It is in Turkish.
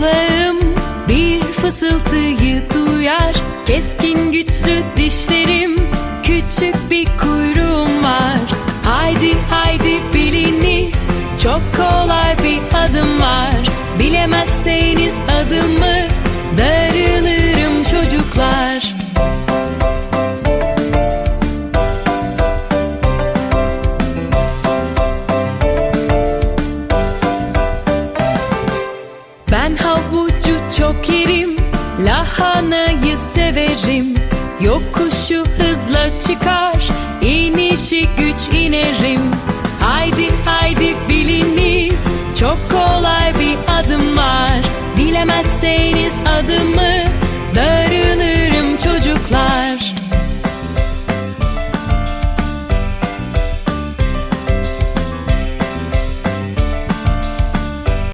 Kulağım bir fısıltıyı duyar. Keskin güçlü dişlerim Küçük bir kuyruğum var. Haydi haydi biliniz Çok kolay bir adım var. Bilemezseniz adımı havucu çok yerim Lahanayı severim. Yokuşu hızla çıkar inişi güç inerim. Haydi haydi biliniz Çok kolay bir adım var. Bilemezseniz adımı